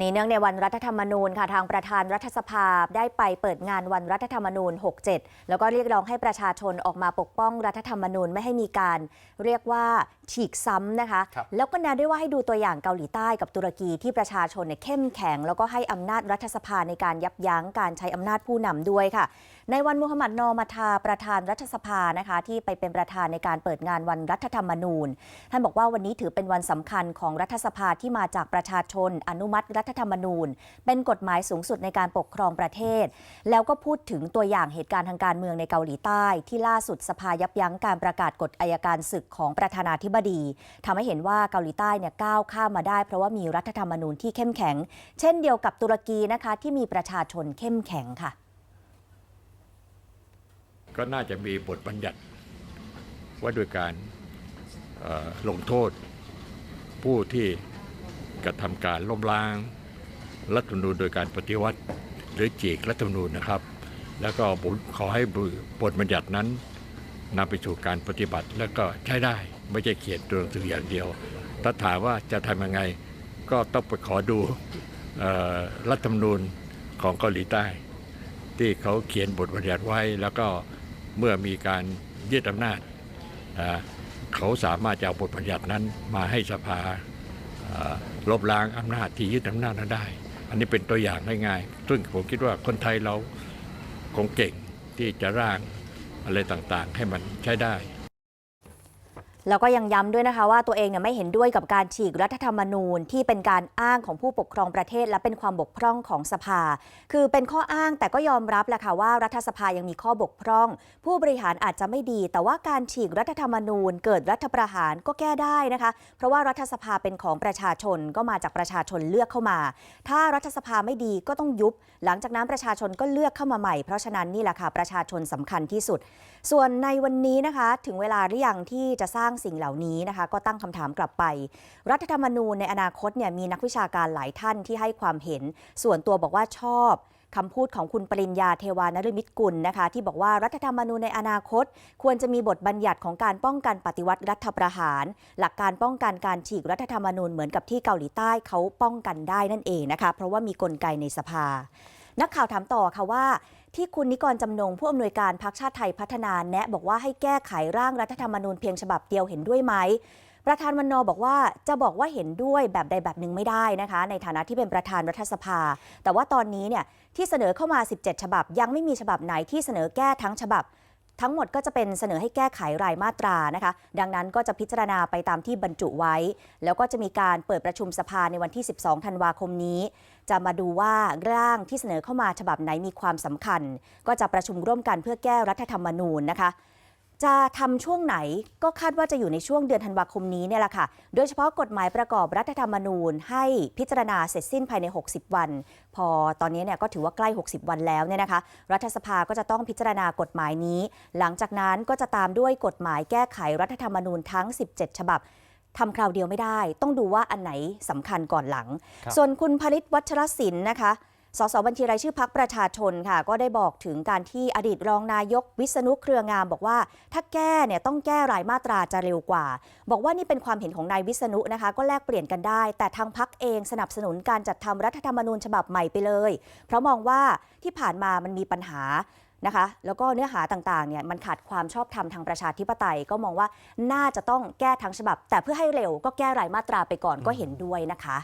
นี้เนื่องในวันรัฐธรรมนูญค่ะทางประธานรัฐสภาได้ไปเปิดงานวันรัฐธรรมนูญ 67 แล้วก็เรียกร้องให้ประชาชนออกมาปกป้องรัฐธรรมนูญไม่ให้มีการเรียกว่าฉีกซ้ำนะคะครับแล้วก็แนะด้วยว่าให้ดูตัวอย่างเกาหลีใต้กับตุรกีที่ประชาชนเนี่ยเข้มแข็ง แล้วก็ให้อำนาจรัฐสภาในการยับยั้งการใช้อำนาจผู้นำด้วยค่ะ ในวันมุฮัมหมัดนอมาทาประธานรัฐสภานะคะที่ไปเป็นประธานในการเปิดงานวันรัฐธรรมนูญท่านบอกว่าวันนี้ถือเป็นวันสำคัญของรัฐสภาที่มาจากประชาชนอนุมัติรัฐฐธรรมนูญ เป็นกฎหมายสูงสุดในการปกครองประเทศ แล้วก็พูดถึงตัวอย่างเหตุการณ์ทางการเมืองในเกาหลีใต้ ที่ล่าสุดสภายับยั้งการประกาศกฎอายการศึกของประธานาธิบดีทำให้เห็นว่าเกาหลีใต้เนี่ยก้าวข้ามมาได้ เพราะว่ามีรัฐธรรมนูญที่เข้มแข็ง เช่นเดียวกับตุรกีนะคะที่มีประชาชนเข้มแข็งค่ะ ก็น่าจะมีบทบัญญัติว่าโดยการลงโทษผู้ที่กระทำการล้มล้าง รัฐธรรมนูญโดยการปฏิวัติหรือจีกรัฐธรรมนูญนะครับ แล้วก็ผมขอให้บทบัญญัตินั้นนำไปสู่การปฏิบัติแล้วก็ใช้ได้ ไม่ใช่เขียนตัวหนังสืออย่างเดียว ถ้าถามว่าจะทำยังไงก็ต้องไปขอดูรัฐธรรมนูญของเกาหลีใต้ ที่เขาเขียนบทบัญญัติไว้ แล้วก็เมื่อมีการยึดอำนาจ เขาสามารถจะเอาบทบัญญัตินั้นมาให้สภาอ่าลบล้างอำนาจที่ยึดอำนาจนั้นได้ อันนี้เป็นตัวอย่างง่ายๆซึ่งผมคิดว่าคนไทยเราคงเก่งที่จะร่างอะไรต่างๆ ให้มันใช้ได้ แล้วก็ยังย้ำด้วยนะคะว่าตัวเองเนี่ยไม่เห็นด้วยกับการฉีกรัฐธรรมนูญที่เป็นการอ้างของผู้ปกครองประเทศ และเป็นความบกพร่องของสภา คือเป็นข้ออ้างแต่ก็ยอมรับแหละค่ะว่ารัฐสภายังมีข้อบกพร่อง ผู้บริหารอาจจะไม่ดี แต่ว่าการฉีกรัฐธรรมนูญ เกิดรัฐประหารก็แก้ได้นะคะ เพราะว่ารัฐสภาเป็นของประชาชนก็มาจากประชาชนเลือกเข้ามา ถ้ารัฐสภาไม่ดีก็ต้องยุบ หลังจากนั้นประชาชนก็เลือกเข้ามาใหม่เพราะฉะนั้นนี่แหละค่ะประชาชนสำคัญที่สุด ส่วนในวันนี้นะคะ ถึงเวลาหรือยังที่จะสร้างสิ่งเหล่านี้นะคะ ก็ตั้งคำถามกลับไป รัฐธรรมนูญในอนาคตเนี่ยมีนักวิชาการหลายท่านที่ให้ความเห็น ส่วนตัวบอกว่าชอบคำพูดของคุณปริญญาเทวานฤมิตกุลนะคะ ที่บอกว่ารัฐธรรมนูญในอนาคต ควรจะมีบทบัญญัติของการป้องกันปฏิวัติรัฐประหาร หลักการป้องกันการฉีกรัฐธรรมนูญเหมือนกับที่เกาหลีใต้เขาป้องกันได้นั่นเองนะคะ เพราะว่ามีกลไกในสภา นักข่าวถามต่อค่ะว่า ที่คุณนิกรจำนงผู้อำนวยการพรรคชาติไทยพัฒนาแนะ บอกว่าให้แก้ไขร่างรัฐธรรมนูญเพียงฉบับเดียวเห็นด้วยไหม ประธานวันนอบอกว่าจะบอกว่าเห็นด้วยแบบใดแบบหนึ่งไม่ได้นะคะ ในฐานะที่เป็นประธานรัฐสภา แต่ว่าตอนนี้เนี่ยที่เสนอเข้ามา 17 ฉบับ ยังไม่มีฉบับไหนที่เสนอแก้ทั้งฉบับ ทั้งหมดก็จะเป็นเสนอให้แก้ไขรายมาตรานะคะ ดังนั้นก็จะพิจารณาไปตามที่บรรจุไว้ แล้วก็จะมีการเปิดประชุมสภาในวันที่ 12 ธันวาคมนี้ จะมาดูว่าร่างที่เสนอเข้ามาฉบับไหนมีความสำคัญ ก็จะประชุมร่วมกันเพื่อแก้รัฐธรรมนูญนะคะ จะทำช่วงไหนก็คาดว่าจะอยู่ในช่วงเดือนธันวาคมนี้เนี่ยแหละค่ะ โดยเฉพาะกฎหมายประกอบรัฐธรรมนูญ ให้พิจารณาเสร็จสิ้นภายใน 60 วัน พอตอนนี้เนี่ยก็ถือว่าใกล้ 60 วันแล้วเนี่ยนะคะ รัฐสภาก็จะต้องพิจารณากฎหมายนี้ หลังจากนั้นก็จะตามด้วยกฎหมายแก้ไขรัฐธรรมนูญทั้ง 17 ฉบับทำคราวเดียวไม่ได้ ต้องดูว่าอันไหนสำคัญก่อนหลังครับส่วนคุณผลิตวัชรศิลป์นะคะ สสบัญชีรายชื่อพักประชาชนค่ะ ก็ได้บอกถึงการที่อดีตรองนายกวิษณุเครืองาม บอกว่าถ้าแก้เนี่ยต้องแก้รายมาตราจะเร็วกว่า บอกว่านี่เป็นความเห็นของนายวิษณุนะคะ ก็แลกเปลี่ยนกันได้ แต่ทางพักเองสนับสนุนการจัดทำรัฐธรรมนูญฉบับใหม่ไปเลย เพราะมองว่าที่ผ่านมามันมีปัญหานะคะ แล้วก็เนื้อหาต่างๆเนี่ยมันขาดความชอบธรรมทางประชาธิปไตยก็มองว่าน่าจะต้องแก้ทั้งฉบับ แต่เพื่อให้เร็วก็แก้รายมาตราไปก่อนก็เห็นด้วยนะคะ